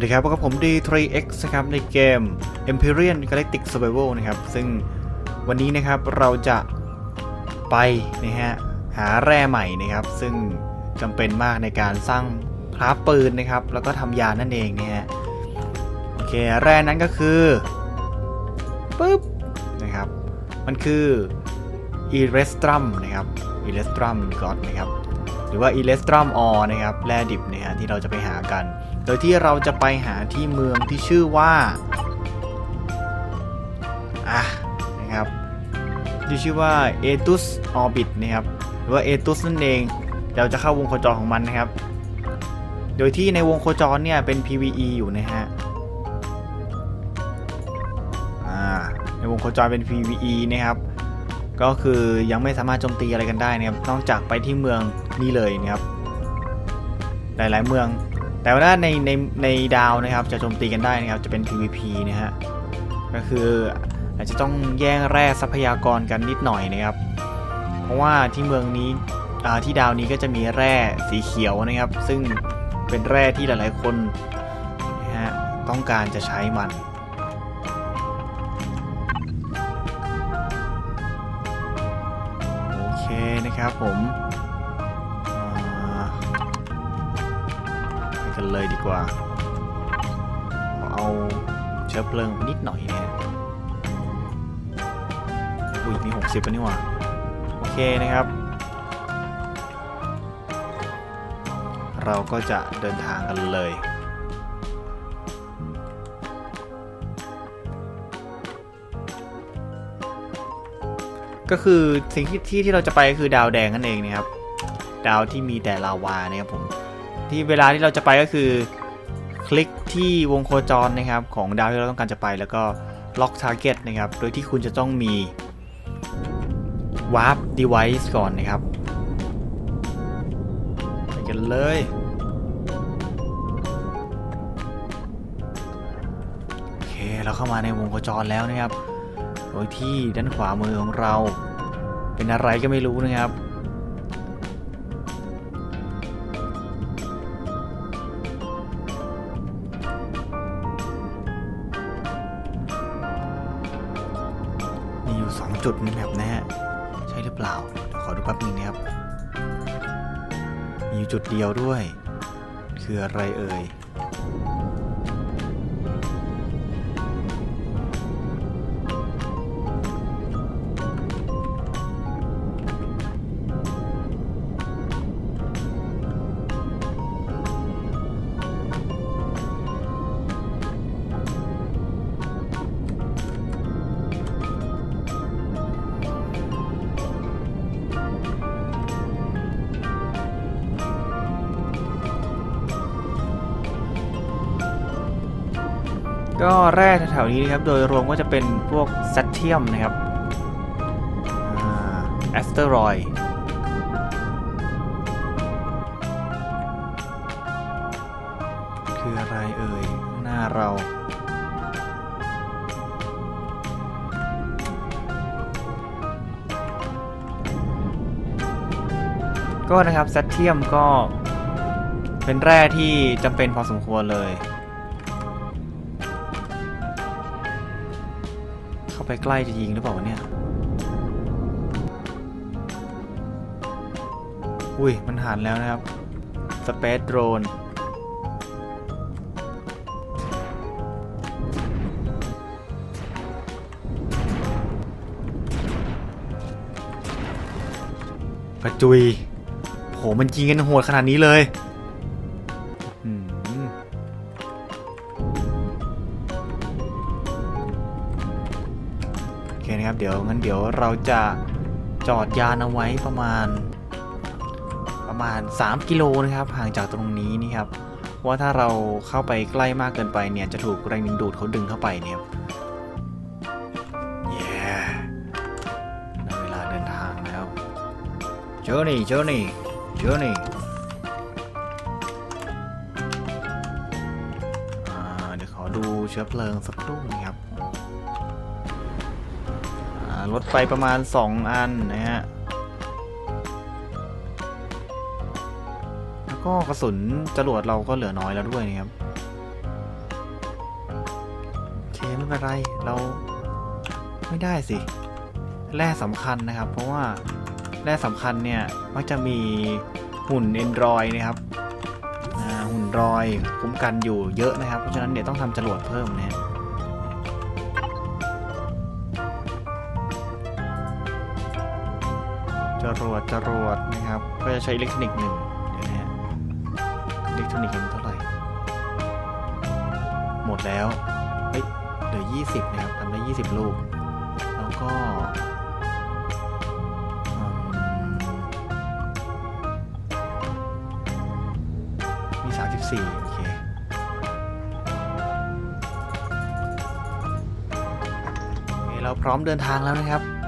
สวัสดีครับพบกับผม D3X นะครับในเกม Empyrean Galactic Survival นะครับ ซึ่งวันนี้นะครับเราจะไปนะฮะหาแร่ใหม่นะครับ ซึ่งจำเป็นมากในการสร้างคราฟปืนนะครับ แล้วก็ทำยานนั่นเองนะฮะโอเคแร่นั้นก็คือปึ๊บนะครับ มันคือ e r e s t r u m นะครับ e r e s t r u m God นะครับหรือว่า e r e s t r u m Ore นะครับแร่ดิบนะฮะที่เราจะไปหากัน ดยที่เราจะไปหาที่เมืองที่ชื่อว่าอะนะครับที่ชื่อว่า e t u s Orbit นะครับหรือว่า e t u s นั่นเองเราจะเข้าวงโคจรของมันนะครับ โดยที่ในวงโคจรเนี่ยเป็น PVE อยู่นะฮะอ่าในวงโคจรเป็น PVE นะครับ ก็คือยังไม่สามารถโจมตีอะไรกันได้นะครับ นอกจากไปที่เมืองนี่เลยนะครับ หลายๆเมือง แต่ว่าในในในดาวนะครับจะโจมตีกันได้นะครับจะเป็น PVP นะฮะก็คืออาจจะต้องแย่งแร่ทรัพยากรกันนิดหน่อยนะครับ เพราะว่าที่เมืองนี้อ่าที่ดาวนี้ก็จะมีแร่สีเขียวนะครับ ซึ่งเป็นแร่ที่หลายๆคนนะฮะต้องการจะใช้มันโอเคนะครับผม เลยดีกว่า เอาเชื้อเพลิงนิดหน่อยนะอุ้ยมี 60แล้วนี่หว่า โอเคนะครับ เราก็จะเดินทางกันเลยก็คือสิ่งที่ที่ที่เราจะไปก็คือดาวแดงนั่นเองนะครับ ดาวที่มีแต่ลาวานะครับผม ที่เวลาที่เราจะไปก็คือ คลิกที่วงโคจรนะครับของดาวที่เราต้องการจะไปแล้วก็ล็อก Target นะครับ โดยที่คุณจะต้องมี Warp Device ก่อนนะครับไปกันเลย โอเค เราเข้ามาในวงโคจรแล้วนะครับ โดยที่ด้านขวามือของเรา เป็นอะไรก็ไม่รู้นะครับ สองจุดในแมปนะฮะใช่หรือเปล่าเดี๋ยวขอดูแป๊บนึงนะครับ มีอยู่จุดเดียวด้วย คืออะไรเอ่ย ก็แร่แถวๆนี้นะครับ โดยรวมก็จะเป็นพวกแซตเทียมนะครับแอสเตอรอยคืออะไรเอ่ย หน้าเราก็นะครับแซตเทียมก็เป็นแร่ที่จำเป็นพอสมควรเลย ไปใกล้จะยิงหรือเปล่าเนี่ยอุ้ย มันหันแล้วนะครับสเปซโดรนกระจุยโหมันยิงกันโหดขนาดนี้เลย งั้นเดี๋ยวเราจะจอดยานเอาไว้ประมาณ ประมาณ 3 กิโลนะครับห่างจากตรงนี้นี่ครับว่าถ้าเราเข้าไปใกล้มากเกินไปเนี่ยจะถูกแรงดึงดูดเขาดึงเข้าไปเนี่ยเย้ได้เวลาเดินทางแล้ว journey journey journey อ่าเดี๋ยวขอดูเชื้อเพลิงสักครู่นะครับาลดไปประมาณ 2 อันนะฮะ แล้วก็กระสุนจรวดเราก็เหลือน้อยแล้วด้วยนะครับเคไม่เป็นไรเราไม่ได้สิ แร่สำคัญนะครับ เพราะว่าแร่สำคัญเนี่ย มักจะมีหุ่นเอนดรอยนะครับหุ่นรอยคุ้มกันอยู่เยอะนะครับ เพราะฉะนั้นเดี๋ยวต้องทำจรวดเพิ่มนะฮะ จรวดจรวดนะครับ ก็จะใช้อิเล็กทรอนิกส์หนึ่งเดี๋ยวนะฮะอิเล็กทรอนิกส์เห็นเท่าไหร่ หมดแล้ว เฮ้ย เหลือ 20 นะครับทำได้ 20 ลูก แล้วก็มมี34 โอเคเราพร้อมเดินทางแล้วนะครับ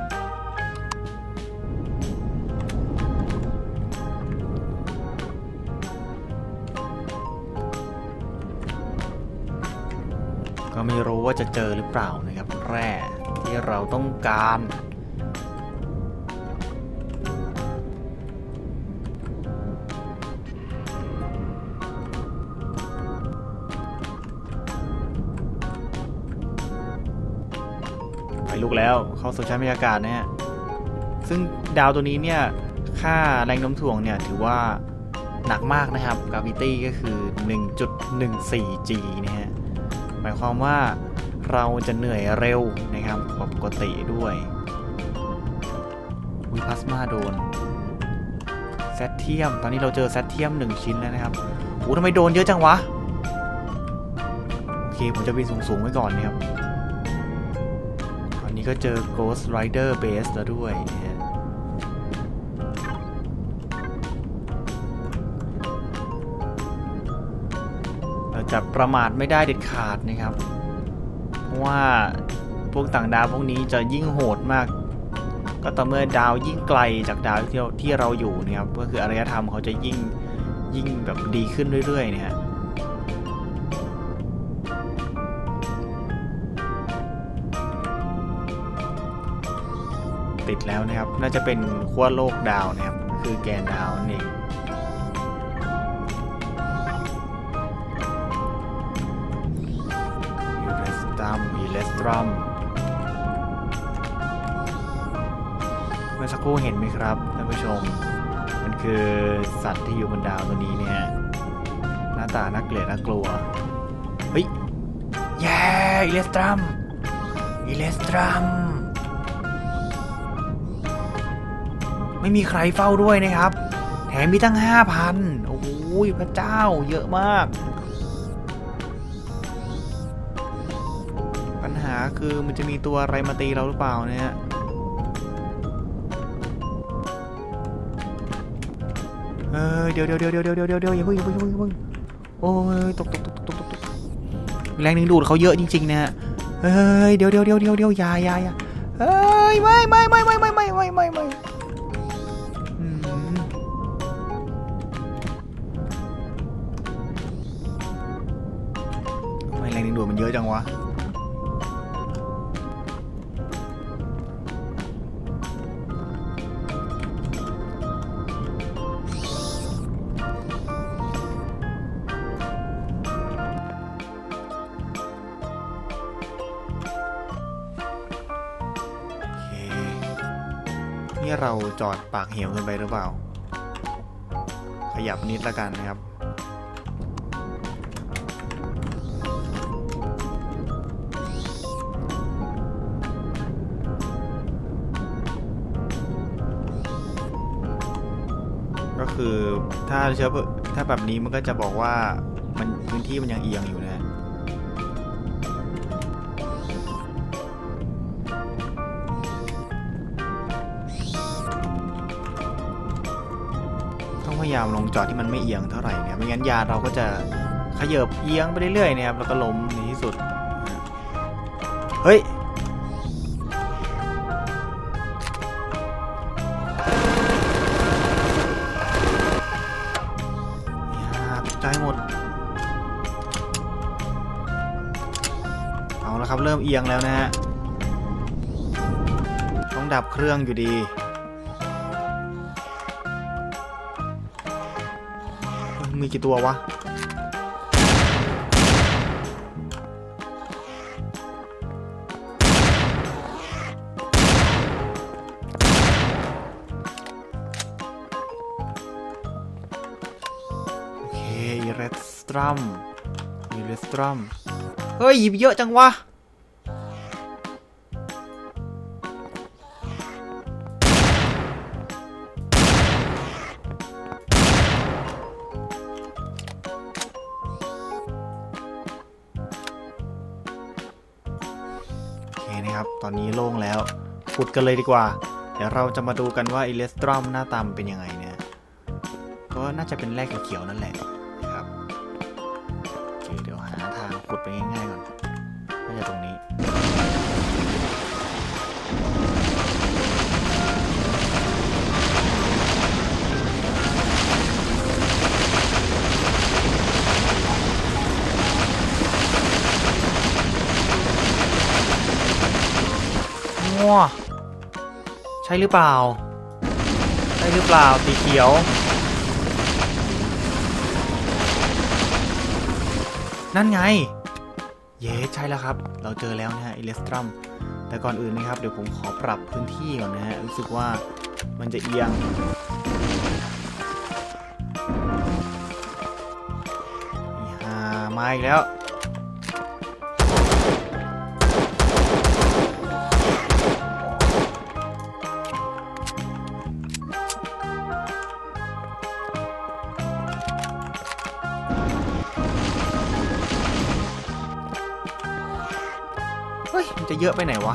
ว่าจะเจอหรือเปล่านะครับ แร่ที่เราต้องการ ไปลูกแล้วเข้าสู่ชั้นบรรยากาศนะฮะซึ่งดาวตัวนี้เนี่ย ค่าแรงโน้มถ่วงเนี่ย ถือว่าหนักมากนะครับกราวิตี้ก็คือ 1.14 G นะฮะ หมายความว่า เราจะเหนื่อยเร็วนะครับกว่าปกติด้วยวิพลาสมาโดนแซตเทียม ตอนนี้เราเจอแซตเทียมหนึ่งชิ้นแล้วนะครับโอ้ทำไมโดนเยอะจังวะ โอเค ผมจะบินสูง ๆ ไว้ก่อนนะครับ ตอนนี้ก็เจอ Ghost Rider Base แล้วด้วยนะฮะเราจะประมาทไม่ได้เด็ดขาดนะครับ ว่าพวกต่างดาวพวกนี้จะยิ่งโหดมาก ก็ต่อเมื่อดาวยิ่งไกลจากดาวที่เราที่เราอยู่นะครับก็คืออารยธรรมเขาจะยิ่งยิ่งแบบดีขึ้นเรื่อยๆเนี่ยติดแล้วนะครับ น่าจะเป็นขั้วโลกดาวนะครับก็คือแกนดาวนั่ ตรัมเมื่อสักครู่เห็นไหมครับท่านผู้ชม มันคือสัตว์ที่อยู่บนดาวตัวนี้เนี่ยหน้าตาน่าเกลียดน่ากลัวเฮ้ยแย่อีเลสตรัมอีเลสตรัมไม่มีใครเฝ้าด้วยนะครับ แถมมีตั้ง 5,000 โอ้ยพระเจ้าเยอะมาก คือมันจะมีตัวอะไรมาตีเราหรือเปล่าเนี่ยเออเดี๋ยวเดี๋ยวเดี๋ยวเดี๋ยวเดี๋ยวเดี๋ยวเดี๋ยวอย่าเพิ่งอย่าเพิ่งอย่าเพิ่งอย่าเพิ่งโอ้ยตกตกตกตกตกตกแรงดึงดูดเขาเยอะจริง ๆ นะฮะเฮ้ยเดี๋ยวเดี๋ยวเดี๋ยวเดี๋ยวเดี๋ยวยาอยาอยาเฮ้ยไม่ไม่ไม่ไม่ไม่ไม่ไม่ไม่ไม่ทำไมแรงดึงดูดมันเยอะจังวะ จอดปากเหวกันไปหรือเปล่า ขยับนิดละกันนะครับ ก็คือถ้าเชื้อถ้าแบบนี้มันก็จะบอกว่ามันพื้นที่มันยังเอียงอยู่นะ ยายามลงจอดที่มันไม่เอียงเท่าไหร่เนี่ยไม่งั้นยานเราก็จะขยบเอียงไปเรื่อยๆนะครับแล้วก็ล้มในที่สุด เฮ้ยยาตกใจหมด เอาละครับเริ่มเอียงแล้วนะฮะ ต้องดับเครื่องอยู่ดี มีกี่ตัววะโอเคเรดสตรัมมีเรดสตรัมเฮ้ยหยิบเยอะจังวะ นะครับ ตอนนี้โล่งแล้วขุดกันเลยดีกว่า เดี๋ยวเราจะมาดูกันว่าอิเลสตรัมหน้าตามเป็นยังไงเนี่ย ก็น่าจะเป็นแร่เขียวๆนั่นแหละนะครับเดี๋ยวหาทางขุดไปง่ายๆก่อนน่าจะตรงนี้ ใช่หรือเปล่า ใช่หรือเปล่าสีเขียว นั่นไง เย้ใช่แล้วครับ เราเจอแล้วนะฮะอิเลสตรัมแต่ก่อนอื่นนะครับ เดี๋ยวผมขอปรับพื้นที่ก่อนนะฮะ รู้สึกว่ามันจะเอียงอีห่ามาอีกแล้ว เฮ้ย มันจะเยอะไปไหนวะ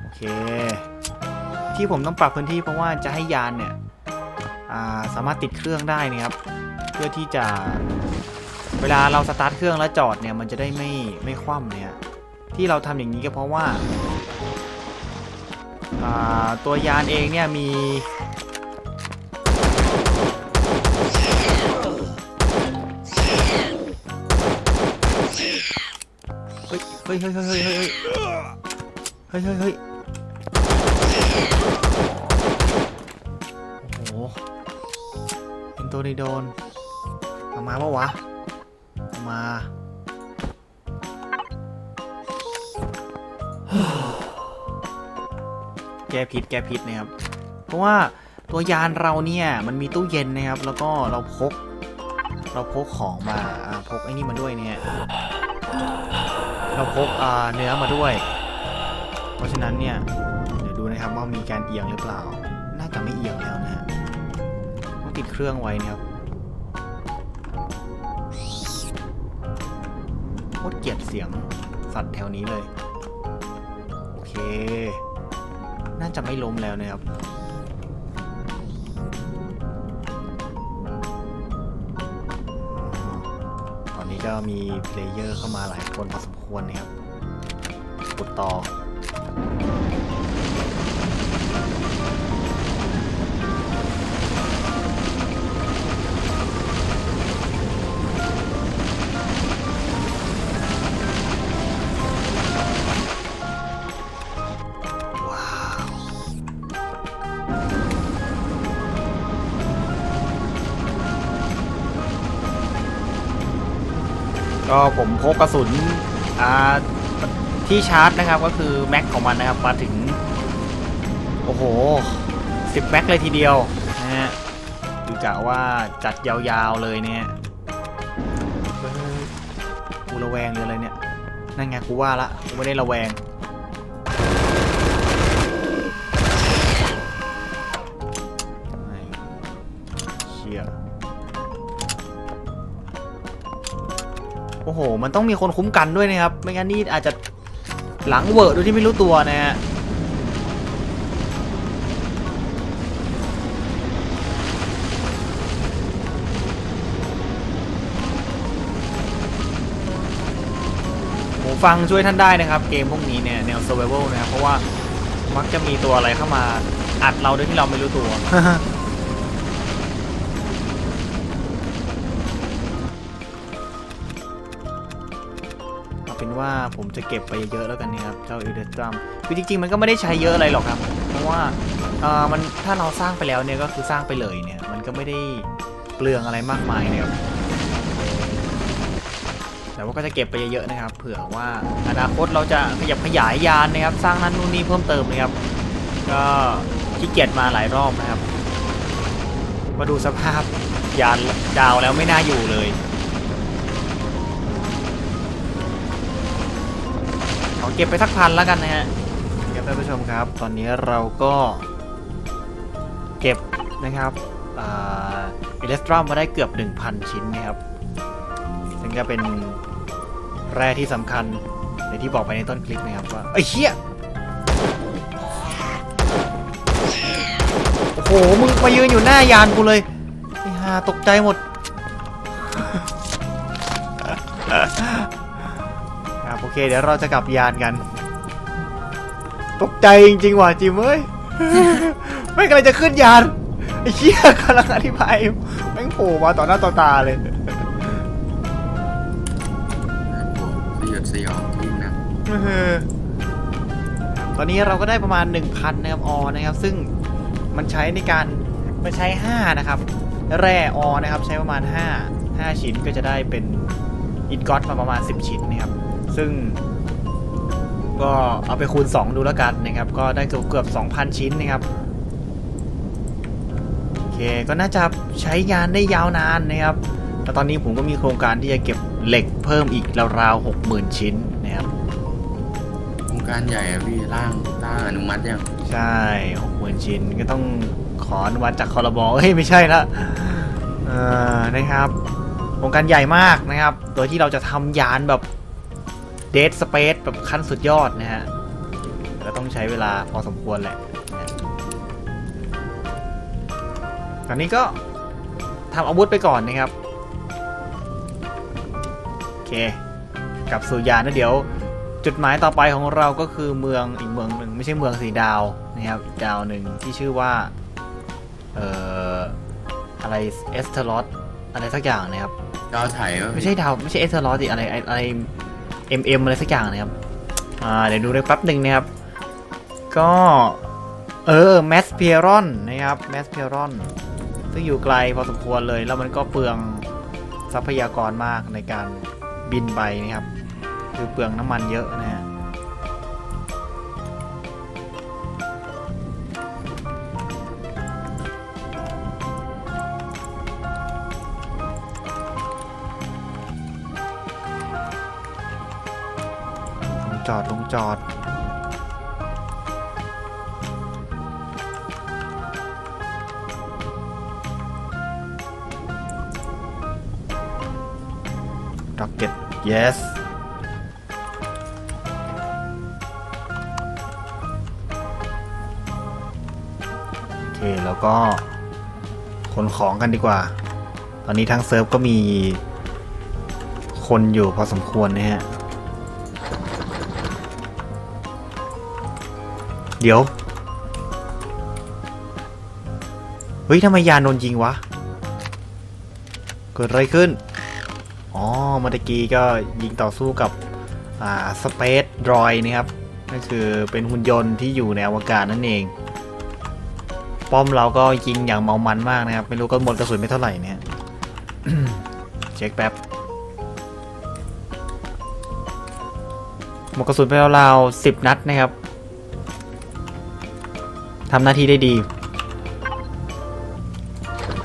โอเค ที่ผมต้องปรับพื้นที่เพราะว่าจะให้ยานเนี่ยาสามารถติดเครื่องได้นะครับ เพื่อที่จะเวลาเราสตาร์ทเครื่องแล้วจอดเนี่ยมันจะได้ไม่ไม่คว่ำเนี่ยที่เราทำอย่างนี้ก็เพราะว่าอ่าตัว ยานเองเนี่ยมี ฮ้ยเฮ้ยเฮ้ยเฮ้ยเฮ้ยเฮ้ยเฮ้ยเฮ้ยโอ้โหเป็นตัวนี้โดนออกมาปะวะออกมาแกผิดแกผิดนะครับ เพราะว่าตัวยานเราเนี่ยมันมีตู้เย็นนะครับ แล้วก็เราพก เราพกของมาพกไอ้นี่มาด้วยเนี่ย เราพกเนื้อมาด้วย เพราะฉะนั้นเนี่ย เดี๋ยวดูนะครับว่ามีการเอียงหรือเปล่า น่าจะไม่เอียงแล้วนะฮะต้องติดเครื่องไว้นะครับโคตรเกลียดเสียงสัตว์แถวนี้เลย โอเค น่าจะไม่ล้มแล้วนะครับ ก็มีเพลเยอร์เข้ามาหลายคนพอสมควรนะครับกดต่อ ผมพกกระสุนที่ชาร์จนะครับก็คือแม็กของมันนะครับมาถึง โอ้โหสิบแม็กเลยทีเดียวนะฮะดูกะว่าจัดยาวๆเลยเนี่ยเฮ้ยกูระแวงเลยอะไรเนี่ย นั่นไงกูว่าละกูไม่ได้ระแวง โอ้โห มันต้องมีคนคุ้มกันด้วยนะครับ ไม่งั้นนี่อาจจะหลังเวอร์ดโดยที่ไม่รู้ตัวนะฮะฟังช่วยท่านได้นะครับ เกมพวกนี้เนี่ยแนว survival นะครับเพราะว่ามักจะมีตัวอะไรเข้ามาอัดเราโดยที่เราไม่รู้ตัว เป็นว่าผมจะเก็บไปเยอะๆแล้วกันนะครับเจ้าอีเดอร์ดัมคือจริงๆมันก็ไม่ได้ใช้เยอะอะไรหรอกครับ เพราะว่าเออมันถ้าเราสร้างไปแล้วเนี่ยก็คือสร้างไปเลยเนี่ย มันก็ไม่ได้เปลืองอะไรมากมายนะครับแต่ว่าก็จะเก็บไปเยอะๆนะครับ เผื่อว่าอนาคตเราจะขยับขยายยานนะครับ สร้างนั้นนู่นนี่เพิ่มเติมนะครับ ก็ขี้เกียจมาหลายรอบนะครับ มาดูสภาพยานดาวแล้วไม่น่าอยู่เลย ขอเก็บไปสักพันแล้วกันนะฮะครับท่านผู้ชมครับ ตอนนี้เราก็เก็บนะครับอิเล็กตรอมมาได้เกือบ 1,000 ชิ้นนะครับ ซึ่งก็เป็นแร่ที่สำคัญในที่บอกไปในต้นคลิปนะครับว่าไอ้เหี้ยโอ้โห มึงมายืนอยู่หน้ายานกูเลยไอ้ห่าตกใจหมด เคเดี๋ยวเราจะกลับยานกัน ตกใจจริงๆว่ะจิมเอ้ยไม่กำลังจะขึ้นยานไอ้เหี้ยกำลังอธิบายอยู่แม่งโผล่มาต่อหน้าต่อตาเลย สยดสยองจริงนะเออตอนนี้เราก็ได้ประมาณ 1,000นะครับออนะครับ ซึ่งมันใช้ในการมันใช้ 5 นะครับ แร่ออนะครับ ใช้ประมาณ 5 5 ชิ้นก็จะได้เป็นอินกอตมาประมาณ 10 ชิ้นนะครับ ซึ่ง ก็เอาไปคูณ 2 ดูแล้วกันนะครับ ก็ได้เกือบเกือบ2,000 ชิ้นนะครับโอเคก็น่าจะใช้งานได้ยาวนานนะครับแล้วตอนนี้ผมก็มีโครงการที่จะเก็บเหล็กเพิ่มอีกราวๆ60,000ชิ้นนะครับโครงการใหญ่อะพี่ร่างร่างอนุมัติยังใช่หกหมื่นชิ้นก็ต้องขออนุมัติจากคอรบอเฮ้ยไม่ใช่ละเออนะครับโครงการใหญ่มากนะครับ โดยที่เราจะทำยานแบบ เด d สเปซแบบขั้นสุดยอดนะฮะก็ต้องใช้เวลาพอสมควรแหละนะตอนนี้ก็ทำอาวุธไปก่อนนะครับ โอเคกลับสู่ยานนะเดี๋ยว จุดหมายต่อไปของเราก็คือเมืองอีกเมืองหนึ่งไม่ใช่เมืองสีดาวนะครับอีกดาวหนึ่งที่ชื่อว่า เอ่อ อะไรเอสเทอรอสอะไรสักอย่างนะครับ ดาวไถวะไม่ใช่ดาวไม่ใช่เอสเทอรอสดิอะไรอะไรอะไร เอ็มเอ็มอะไรสักอย่างนะครับ อ่า เดี๋ยวดูเลยแป๊บหนึ่งนะครับ ก็ เออแมสเพียรอนนะครับแมสเพียรอนซึ่งอยู่ไกลพอสมควรเลย แล้วมันก็เปลืองทรัพยากรมากในการบินไปนะครับ คือเปลืองน้ำมันเยอะนะ จอดลงจอด rocket yes โอเค แล้วก็ขนของกันดีกว่า ตอนนี้ทางเซิร์ฟก็มีคนอยู่พอสมควรนะฮะ เดี๋ยว เฮ้ยทำไมยานโดนยิงวะ เกิดอะไรขึ้น อ๋อเมื่อตะกี้ก็ยิงต่อสู้กับ อ่า สเปซดรอยนะครับก็คือเป็นหุ่นยนต์ที่อยู่ในอวกาศนั่นเอง ป้อมเราก็ยิงอย่างเมามันมากนะครับ ไม่รู้ก็หมดกระสุนไม่เท่าไหร่เนี่ยเช็คแป๊บหมดกระสุนไปราวๆสิบนัดนะครับ ทำหน้าที่ได้ดี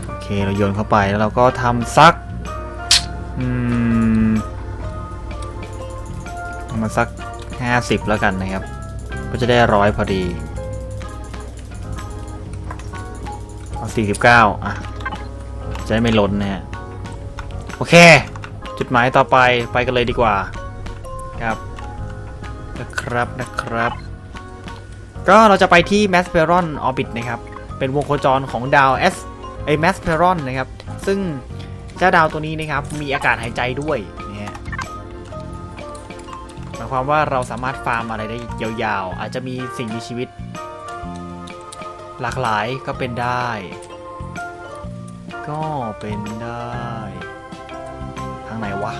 โอเค เราโยนเข้าไปแล้วเราก็ทำซัก อืมมาสัก 50 แล้วกันนะครับ ก็จะได้ร้อยพอดีเอา49 อะ จะได้ไม่ล้นนะฮะ โอเค จุดหมายต่อไปไปกันเลยดีกว่า ครับ นะครับนะครับ ก็เราจะไปที่ m a s p e r o n Orbit นะครับ เป็นวงโคจรของดาว S ไอ m a s p e r o n นะครับ ซึ่งเจ้าดาวตัวนี้นะครับ มีอากาศหายใจด้วยเนี่ยหมายความว่าเราสามารถฟาร์มอะไรได้ยาวๆ อาจจะมีสิ่งมีชีวิต หลากหลายก็เป็นได้ ก็เป็นได้ ทางไหนวะ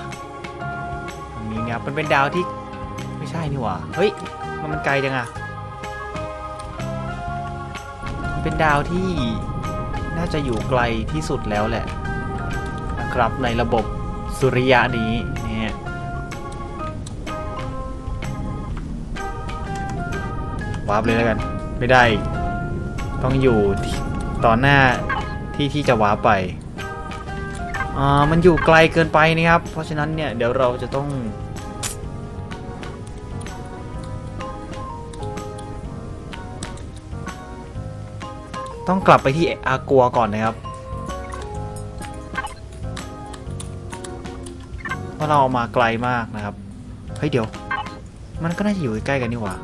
ทางนี้เนี่ยมันเป็นดาวที่ไม่ใช่นี่หว่า เฮ้ย มันมันไกลจังอะ เป็นดาวที่น่าจะอยู่ไกลที่สุดแล้วแหละนะครับในระบบสุริยะนี้เนี่ยวาร์ปเลยแล้วกัน ไม่ได้ ต้องอยู่ต่อหน้าที่ที่จะวาร์ปไปอ่ามันอยู่ไกลเกินไปนะครับ เพราะฉะนั้นเนี่ยเดี๋ยวเราจะต้อง ต้องกลับไปที่อากัวก่อนนะครับเพราะเราเอามาไกลมากนะครับ เฮ้ยเดี๋ยว มันก็น่าจะอยู่ใกล้กันนี่หว่า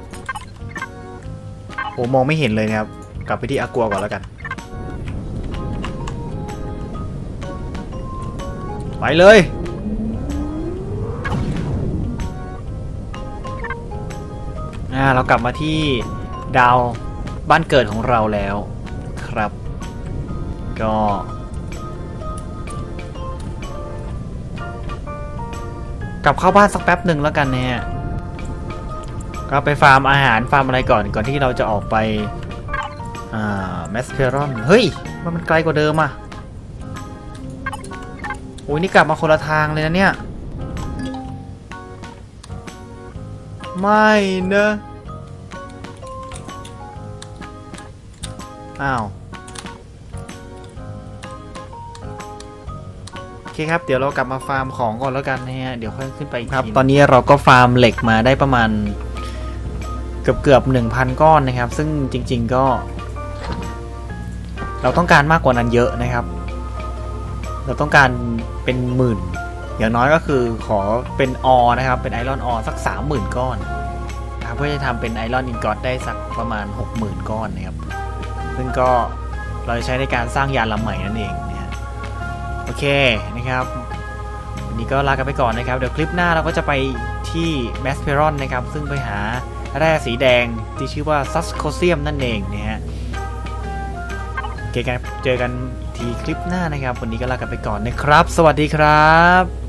โอ้มองไม่เห็นเลยนะครับ กลับไปที่อากัวก่อนแล้วกัน ไปเลยอ่าเรากลับมาที่ดาวบ้านเกิดของเราแล้ว ครับ ก็กลับเข้าบ้านสักแป๊บหนึ่งแล้วกันเนี่ยก็ไปฟาร์มอาหารฟาร์มอะไรก่อนก่อนที่เราจะออกไป อ่าแมสเพรอน เฮ้ย มันมันไกลกว่าเดิมอะโอ้ยนี่กลับมาคนละทางเลยนะเนี่ย ไม่นะ อ้าว เคครับ เดี๋ยวเรากลับมาฟาร์มของก่อนแล้วกันนะฮะ เดี๋ยวค่อยขึ้นไปอีกครับ ตอนนี้เราก็ฟาร์มเหล็กมาได้ประมาณ เกือบเกือบหนึ่งพันก้อนนะครับ ซึ่งจริง ๆก็ เราต้องการมากกว่านั้นเยอะนะครับ เราต้องการเป็นหมื่น อย่างน้อยก็คือขอเป็นออนะครับ เป็นไอรอนออสักสามหมื่นก้อนนะครับเพื่อจะทำเป็นไอรอนอินกอตได้สักประมาณหกหมื่นก้อนนะครับ ซึ่งก็เราจะใช้ในการสร้างยานลำใหม่นั่นเองนะฮะ โอเคนะครับวันนี้ก็ลากันไปก่อนนะครับ เดี๋ยวคลิปหน้าเราก็จะไปที่แมสเพรอนนะครับ ซึ่งไปหาแร่สีแดงที่ชื่อว่าซัสโคเซียมนั่นเองนะฮะโอกันเจอกันทีคลิปหน้านะครับ วันนี้ก็ลากันไปก่อนนะครับ สวัสดีครับ